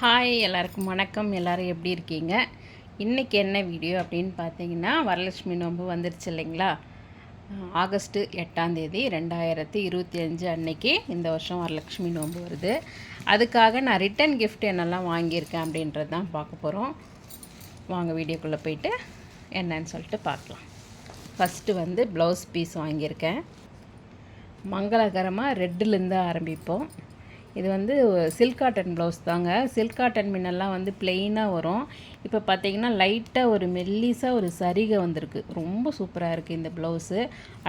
Hi எல்லாருக்கும் வணக்கம். எல்லோரும் எப்படி இருக்கீங்க? இன்றைக்கி என்ன வீடியோ அப்படின்னு பார்த்தீங்கன்னா வரலட்சுமி நோன்பு வந்துருச்சு இல்லைங்களா? ஆகஸ்ட்டு எட்டாந்தேதி ரெண்டாயிரத்தி இருபத்தி அஞ்சு அன்னைக்கு இந்த வருஷம் வரலட்சுமி நோன்பு வருது. அதுக்காக நான் ரிட்டன் கிஃப்ட் என்னெல்லாம் வாங்கியிருக்கேன் அப்படின்றது தான் பார்க்க போகிறோம் வாங்க வீடியோக்குள்ளே போயிட்டு என்னன்னு சொல்லிட்டு பார்க்கலாம். ஃபஸ்ட்டு வந்து ப்ளவுஸ் பீஸ் வாங்கியிருக்கேன். மங்களகரமாக ரெட்டுலேருந்து ஆரம்பிப்போம். இது வந்து சில்க் காட்டன் ப்ளவுஸ் தாங்க. சில்க் காட்டன் மின்னெல்லாம் வந்து பிளெயினாக வரும். இப்போ பார்த்தீங்கன்னா லைட்டாக ஒரு மெல்லிஸாக ஒரு சரிகை வந்திருக்கு. ரொம்ப சூப்பராக இருக்குது இந்த ப்ளவுஸு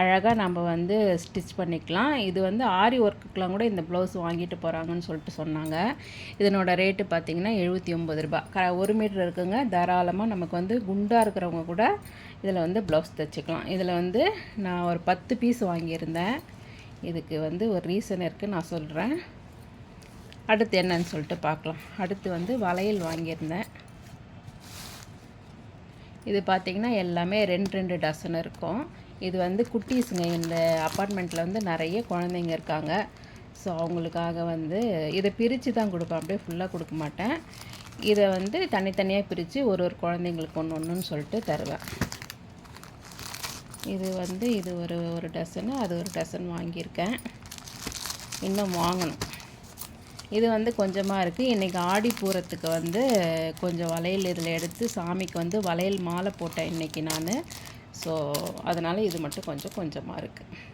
அழகாக நம்ம வந்து ஸ்டிச் பண்ணிக்கலாம். இது வந்து ஆரி ஒர்க்குக்கெலாம் கூட இந்த ப்ளவுஸ் வாங்கிட்டு போகிறாங்கன்னு சொல்லிட்டு சொன்னாங்க. இதனோட ரேட்டு பார்த்தீங்கன்னா எழுபத்தி ஒம்பது ரூபாய். க ஒரு மீட்டர் இருக்குங்க. தாராளமாக நமக்கு வந்து குண்டாக இருக்கிறவங்க கூட இதில் வந்து ப்ளவுஸ் தைச்சிக்கலாம். இதில் வந்து நான் ஒரு பத்து பீஸ் வாங்கியிருந்தேன். இதுக்கு வந்து ஒரு ரீசன் இருக்குது நான் சொல்கிறேன் அடுத்து என்னன்னு சொல்லிட்டு பார்க்கலாம். அடுத்து வந்து வளையல் வாங்கியிருந்தேன். இது பார்த்திங்கன்னா எல்லாமே ரெண்டு ரெண்டு டசன் இருக்கும். இது வந்து குட்டீஸுங்க இந்த அப்பார்ட்மெண்ட்டில் வந்து நிறைய குழந்தைங்க இருக்காங்க. ஸோ அவங்களுக்காக வந்து இதை பிரித்து தான் கொடுப்பேன். அப்படியே ஃபுல்லாக கொடுக்க மாட்டேன். இதை வந்து தனித்தனியாக பிரித்து ஒரு ஒரு குழந்தைங்களுக்கு ஒன்று ஒன்றுன்னு சொல்லிட்டு தருவேன். இது வந்து இது ஒரு ஒரு டசனு அது ஒரு டசன் வாங்கியிருக்கேன். இன்னும் வாங்கணும். இது வந்து கொஞ்சமாக இருக்குது இன்றைக்கி ஆடி பூரத்துக்கு வந்து கொஞ்சம் வளையல் இதில் எடுத்து சாமிக்கு வந்து வளையல் மாலை போட்டேன் இன்றைக்கி நான். ஸோ அதனால் இது மட்டும் கொஞ்சம் கொஞ்சமாக இருக்குது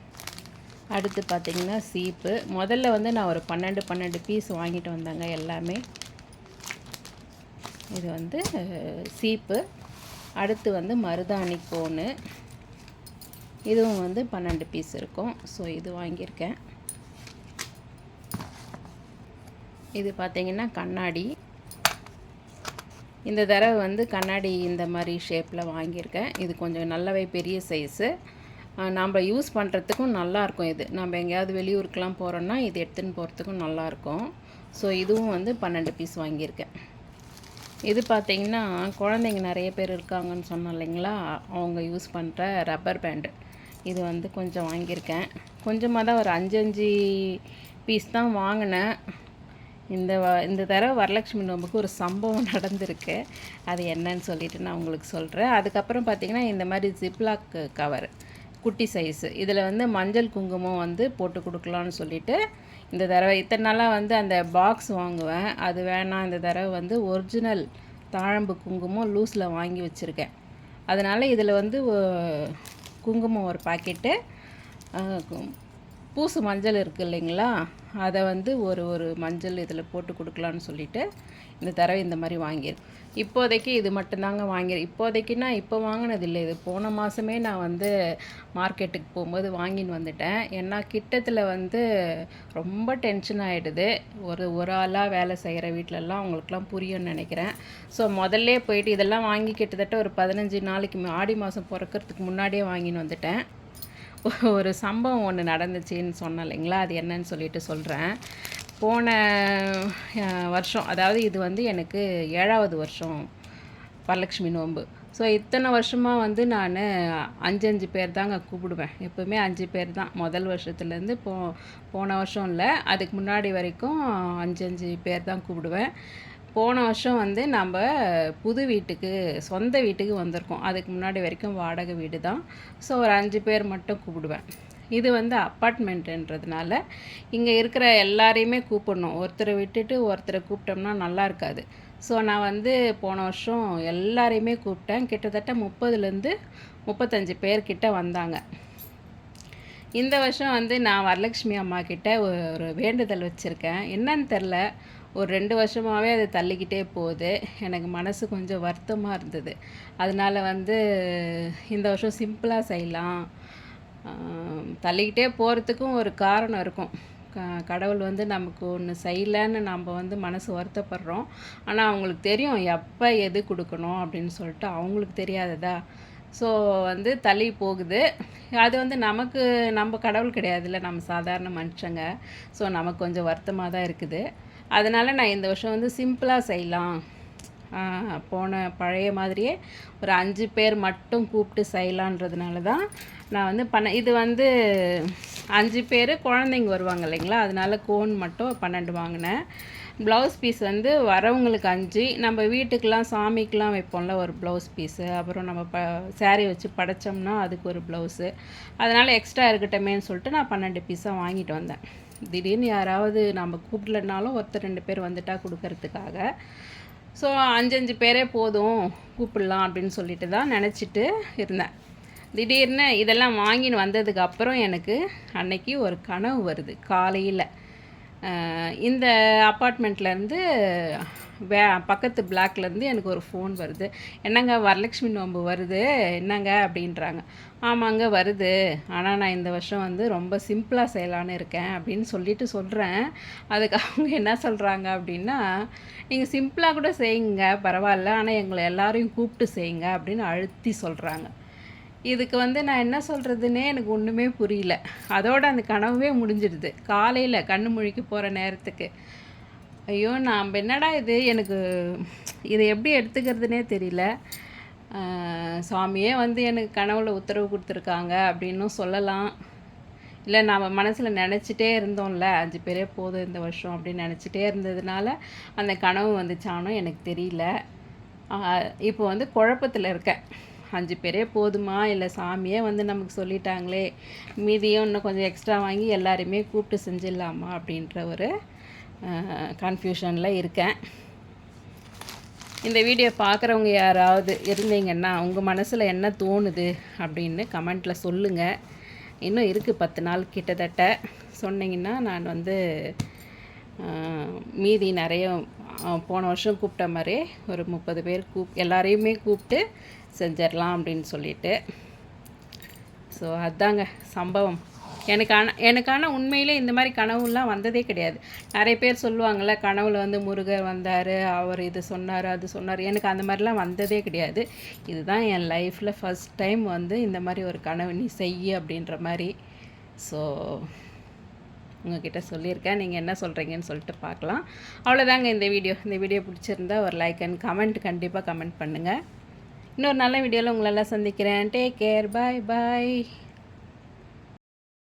அடுத்து பார்த்திங்கன்னா சீப்பு. முதல்ல வந்து நான் ஒரு பன்னெண்டு பன்னெண்டு பீஸ் வாங்கிட்டு வந்தேங்க எல்லாமே. இது வந்து சீப்பு. அடுத்து வந்து மருதாணி கோனு. இதுவும் வந்து பன்னெண்டு பீஸ் இருக்கும். ஸோ இது வாங்கியிருக்கேன். இது பார்த்திங்கன்னா கண்ணாடி. இந்த தடவை வந்து கண்ணாடி இந்த மாதிரி ஷேப்பில் வாங்கியிருக்கேன். இது கொஞ்சம் நல்லாவே பெரிய சைஸு நம்ம யூஸ் பண்ணுறதுக்கும் நல்லாயிருக்கும் இது. நம்ம எங்கேயாவது வெளியூருக்கெலாம் போகிறோன்னா இது எடுத்துன்னு போகிறதுக்கும் நல்லாயிருக்கும். ஸோ இதுவும் வந்து பன்னெண்டு பீஸ் வாங்கியிருக்கேன். இது பார்த்திங்கன்னா குழந்தைங்க நிறைய பேர் இருக்காங்கன்னு சொன்னோம் இல்லைங்களா? அவங்க யூஸ் பண்ணுற ரப்பர் பேண்டு இது வந்து கொஞ்சம் வாங்கியிருக்கேன். கொஞ்சமாக தான் ஒரு அஞ்சு அஞ்சு பீஸ் தான் வாங்கினேன். இந்த வ இந்த தடவை வரலட்சுமி நோம்புக்கு ஒரு சம்பவம் நடந்திருக்கு. அது என்னன்னு சொல்லிட்டு நான் உங்களுக்கு சொல்கிறேன் அதுக்கப்புறம் பார்த்திங்கன்னா இந்த மாதிரி ஜிப்லாக் கவர் குட்டி சைஸு இதில் வந்து மஞ்சள் குங்குமம் வந்து போட்டு கொடுக்கலான்னு சொல்லிட்டு இந்த தடவை இத்தனை நாளாக வந்து அந்த பாக்ஸ் வாங்குவேன். அது வேணாம் இந்த தடவை வந்து ஒரிஜினல் தாழம்பு குங்குமம் லூஸில் வாங்கி வச்சுருக்கேன். அதனால் இதில் வந்து குங்குமம் ஒரு பாக்கெட்டு பூசு மஞ்சள் இருக்குது இல்லைங்களா? அதை வந்து ஒரு ஒரு மஞ்சள் இதில் போட்டு கொடுக்கலான்னு சொல்லிவிட்டு இந்த தடவை இந்த மாதிரி வாங்கியிருக்கேன் இப்போதைக்கு இது மட்டும்தாங்க வாங்கி இப்போதைக்குன்னா இப்போ வாங்கினது இல்லை இது. போன மாதமே நான் வந்து மார்க்கெட்டுக்கு போகும்போது வாங்கின்னு வந்துட்டேன். ஏன்னா கிட்டத்தில் வந்து ரொம்ப டென்ஷன் ஆகிடுது ஒரு ஒரு ஆளாக வேலை செய்கிற வீட்டிலலாம் அவங்களுக்குலாம் புரியும்னு நினைக்கிறேன். ஸோ முதல்ல போயிட்டு இதெல்லாம் வாங்கி கிட்டத்தட்ட ஒரு பதினஞ்சு நாளைக்கு ஆடி மாதம் பிறக்கறதுக்கு முன்னாடியே வாங்கின்னு வந்துட்டேன். ஒரு சம்பவம் ஒன்று நடந்துச்சுன்னு சொன்னேன் இல்லைங்களா? அது என்னன்னு சொல்லிட்டு சொல்கிறேன் போன வருஷம் அதாவது இது வந்து எனக்கு ஏழாவது வருஷம் வரலட்சுமி நோன்பு. ஸோ இத்தனை வருஷமாக வந்து நான் அஞ்சு அஞ்சு பேர் தாங்க கூப்பிடுவேன். எப்போவுமே அஞ்சு பேர் தான். முதல் வருஷத்துலேருந்து போ போன வருஷம் இல்லை. அதுக்கு முன்னாடி வரைக்கும் அஞ்சு அஞ்சு பேர் தான் கூப்பிடுவேன். போன வருஷம் வந்து நம்ம புது வீட்டுக்கு சொந்த வீட்டுக்கு வந்திருக்கோம். அதுக்கு முன்னாடி வரைக்கும் வாடகை வீடு தான். ஸோ ஒரு அஞ்சு பேர் மட்டும் கூப்பிடுவேன். இது வந்து அப்பார்ட்மெண்ட்டுன்றதுனால இங்கே இருக்கிற எல்லாரையுமே கூப்பிடணும். ஒருத்தரை விட்டுட்டு ஒருத்தரை கூப்பிட்டோம்னா நல்லா இருக்காது. ஸோ நான் வந்து போன வருஷம் எல்லாரையுமே கூப்பிட்டேன். கிட்டத்தட்ட முப்பதுலேருந்து முப்பத்தஞ்சு பேர்கிட்ட வந்தாங்க. இந்த வருஷம் வந்து நான் வரலட்சுமி அம்மா கிட்ட ஒரு- வேண்டுதல் வச்சுருக்கேன். என்னன்னு தெரில. ஒரு ரெண்டு வருஷமாகவே அது தள்ளிக்கிட்டே போகுது. எனக்கு மனசு கொஞ்சம் வருத்தமாக இருந்தது. அதனால் வந்து இந்த வருஷம் சிம்பிளாக செய்யலாம். தள்ளிக்கிட்டே போகிறதுக்கும் ஒரு காரணம் இருக்கும். க- கடவுள் வந்து நமக்கு ஒன்று செய்யலைன்னு நம்ம வந்து மனசு வருத்தப்படுறோம். ஆனால் அவங்களுக்கு தெரியும் எப்போ எது கொடுக்கணும் அப்படின்னு சொல்லிட்டு அவங்களுக்கு தெரியாததா? ஸோ வந்து தள்ளி போகுது. அது வந்து நமக்கு நம்ம கடவுள் கிடையாதுல்ல. நம்ம சாதாரண மனுஷங்க. ஸோ நமக்கு கொஞ்சம் வருத்தமாக தான் இருக்குது. அதனால் நான் இந்த வருஷம் வந்து சிம்பிளாக செய்யலாம். போன பழைய மாதிரியே ஒரு அஞ்சு பேர் மட்டும் கூப்பிட்டு செய்யலான்றதுனால தான் நான் வந்து பண்ண இது வந்து அஞ்சு பேர் குழந்தைங்க வருவாங்க இல்லைங்களா? அதனால கோன் மட்டும் பன்னெண்டு வாங்கினேன். ப்ளவுஸ் பீஸ் வந்து வரவங்களுக்கு அஞ்சு நம்ம வீட்டுக்கெலாம் சாமிக்கெலாம் வைப்போம்ல ஒரு ப்ளவுஸ் பீஸு அப்புறம் நம்ம ப சேரீ வச்சு படைச்சோம்னா அதுக்கு ஒரு ப்ளவுஸு அதனால் எக்ஸ்ட்ரா இருக்கட்டமேன்னு சொல்லிட்டு நான் பன்னெண்டு பீஸாக வாங்கிட்டு வந்தேன். திடீர்னு யாராவது நம்ம கூப்பிடலனாலும் ஒருத்தர் ரெண்டு பேர் வந்துட்டா கொடுக்கறதுக்காக. ஸோ அஞ்சஞ்சு பேரே போதும் கூப்பிடலாம் அப்படின்னு சொல்லிட்டு தான் நினச்சிட்டு இருந்தேன். திடீர்னு இதெல்லாம் வாங்கின்னு வந்ததுக்கு அப்புறம் எனக்கு அன்னைக்கு ஒரு கனவு வருது காலையில். இந்த அப்பார்ட்மெண்ட்லேருந்து வே பக்கத்து பிளாக்லேருந்து எனக்கு ஒரு ஃபோன் வருது. என்னங்க வரலட்சுமி நோன்பு வருது? என்னங்க? அப்படின்றாங்க. ஆமாங்க வருது. ஆனால் நான் இந்த வருஷம் வந்து ரொம்ப சிம்பிளாக செய்யலான்னு இருக்கேன் அப்படின்னு சொல்லிட்டு சொல்கிறேன் அதுக்கு அவங்க என்ன சொல்கிறாங்க அப்படின்னா நீங்கள் சிம்பிளாக கூட செய்யுங்க பரவாயில்ல. ஆனால் எங்களை எல்லாரையும் கூப்பிட்டு செய்யுங்க அப்படின்னு அழுத்தி சொல்கிறாங்க இதுக்கு வந்து நான் என்ன சொல்கிறதுனே எனக்கு ஒன்றுமே புரியல. அதோட அந்த கனவே முடிஞ்சிடுது. காலையில் கண்ணு முழிக்க போகிற நேரத்துக்கு. ஐயோ நாம் என்னடா இது? எனக்கு இதை எப்படி எடுத்துக்கிறதுனே தெரியல. சுவாமியே சாமியே வந்து எனக்கு கனவுல உத்தரவு கொடுத்துருக்காங்க அப்படின்னும் சொல்லலாம். இல்லை நாம் மனசில் நினச்சிட்டே இருந்தோம்ல அஞ்சு பேரே போதும் இந்த வருஷம் அப்படின்னு நினச்சிட்டே இருந்ததுனால அந்த கனவு வந்துச்சானோ எனக்கு தெரியல. இப்போ வந்து குழப்பத்தில் இருக்கேன். அஞ்சு பேரே போதுமா? இல்லை சாமியே வந்து நமக்கு சொல்லிட்டாங்களே மீதியும் இன்னும் கொஞ்சம் எக்ஸ்ட்ரா வாங்கி எல்லாருமே கூப்பிட்டு செஞ்சிடலாமா அப்படின்ற ஒரு கன்ஃபியூஷனில் இருக்கேன். இந்த வீடியோ பார்க்குறவங்க யாராவது இருந்தீங்கன்னா உங்கள் மனசில் என்ன தோணுது அப்படின்னு கமெண்ட்டில் சொல்லுங்கள் இன்னும் இருக்குது பத்து நாள் கிட்டத்தட்ட. சொன்னீங்கன்னா நான் வந்து மீதி நிறைய போன வருஷம் கூப்பிட்ட மாதிரி ஒரு முப்பது பேர் கூப் எல்லாரையுமே கூப்பிட்டு செஞ்சிடலாம் அப்படின்னு சொல்லிட்டு. ஸோ அதாங்க சம்பவம். எனக்கு ஆனால் எனக்கான உண்மையிலே இந்த மாதிரி கனவுலாம் வந்ததே கிடையாது. நிறைய பேர் சொல்லுவாங்கள்ல கனவுல வந்து முருகர் வந்தார் அவர் இது சொன்னார் அது சொன்னார். எனக்கு அந்த மாதிரிலாம் வந்ததே கிடையாது. இதுதான் என் லைஃப்பில் ஃபஸ்ட் டைம் வந்து இந்த மாதிரி ஒரு கனவு நீ செய்ய அப்படின்ற மாதிரி. ஸோ உங்ககிட்ட சொல்லியிருக்கேன். நீங்கள் என்ன சொல்கிறீங்கன்னு சொல்லிட்டு பார்க்கலாம். அவ்வளோதாங்க இந்த வீடியோ இந்த வீடியோ பிடிச்சிருந்தா ஒரு லைக் அண்ட் கமெண்ட் கண்டிப்பாக கமெண்ட் பண்ணுங்கள் இன்னொரு நல்ல வீடியோவில் உங்களெல்லாம் சந்திக்கிறேன். டேக் கேர் பாய் பாய்